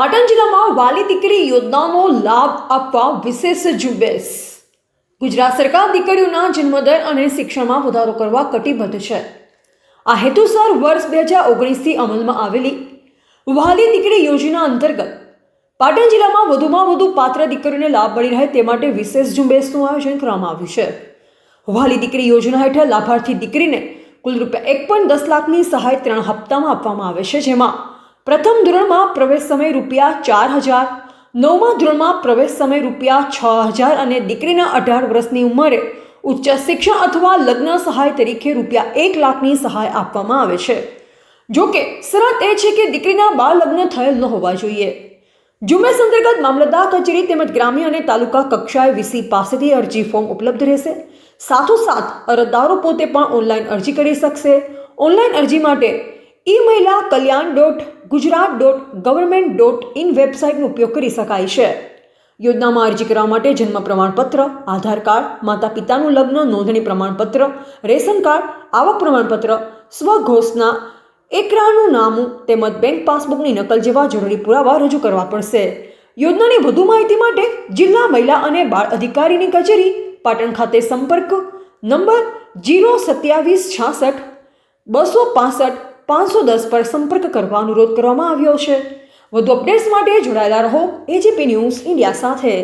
પાટણ જિલ્લામાં વાલી દીકરી યોજનાનો લાભ આપવા વિશેષ ઝુંબેશ. ગુજરાત સરકાર દીકરીઓના જન્મદર અને શિક્ષણમાં વધારો કરવા કટિબદ્ધ છે. આ હેતુસર વર્ષ બે હજાર ઓગણીસથી અમલમાં આવેલી વાલી દીકરી યોજના અંતર્ગત પાટણ જિલ્લામાં વધુમાં વધુ પાત્ર દીકરીઓને લાભ મળી રહે તે માટે વિશેષ ઝુંબેશનું આયોજન કરવામાં આવ્યું છે. વાલી દીકરી યોજના હેઠળ લાભાર્થી દીકરીને કુલ રૂપિયા એક પોઈન્ટ દસ લાખની સહાય ત્રણ હપ્તામાં આપવામાં આવે છે, જેમાં પ્રથમ ધોરણમાં પ્રવેશ સમય રૂપિયા ચાર હજાર, નવમા ધોરણમાં પ્રવેશ સમય રૂપિયા છ હજાર અને દીકરીના અઢાર વર્ષની ઉંમરે ઉચ્ચ શિક્ષણ અથવા લગ્ન સહાય તરીકે રૂપિયા એક લાખની સહાય આપવામાં આવે છે. જો કે શરત એ છે કે દીકરીના બાળ લગ્ન થયેલ ન હોવા જોઈએ. ઝુંબેશ અંતર્ગત મામલતદાર કચેરી તેમજ ગ્રામ્ય અને તાલુકા કક્ષાએ વીસી પાસેથી અરજી ફોર્મ ઉપલબ્ધ રહેશે. સાથોસાથ અરજદારો પોતે પણ ઓનલાઈન અરજી કરી શકશે. ઓનલાઈન અરજી માટે e Mahila Kalyan dot Gujarat dot government dot in વેબસાઇટનો ઉપયોગ કરી શકાય છે. યોજનામાં અરજી કરવા માટે જન્મ પ્રમાણપત્ર, આધાર કાર્ડ માતા પિતાનું લગ્ન, નોંધણી પ્રમાણપત્ર, રેશન કાર્ડ, આવક પ્રમાણપત્ર, સ્વઘોષના, એકરાનું નામું તેમજ બેંક પાસબુકની નકલ જેવા જરૂરી પુરાવા રજૂ કરવા પડશે. યોજનાની વધુ માહિતી માટે જિલ્લા મહિલા અને બાળ અધિકારીની કચેરી, પાટણ ખાતે સંપર્ક નંબર જીરો સત્યાવીસ છાસઠ, બસો પાસઠ પાંચસો દસ પર સંપર્ક કરવા અનુરોધ કરવામાં આવ્યો છે. વધુ અપડેટ્સ માટે જોડાયેલા રહો એજીપી ન્યૂઝ ઇન્ડિયા સાથે.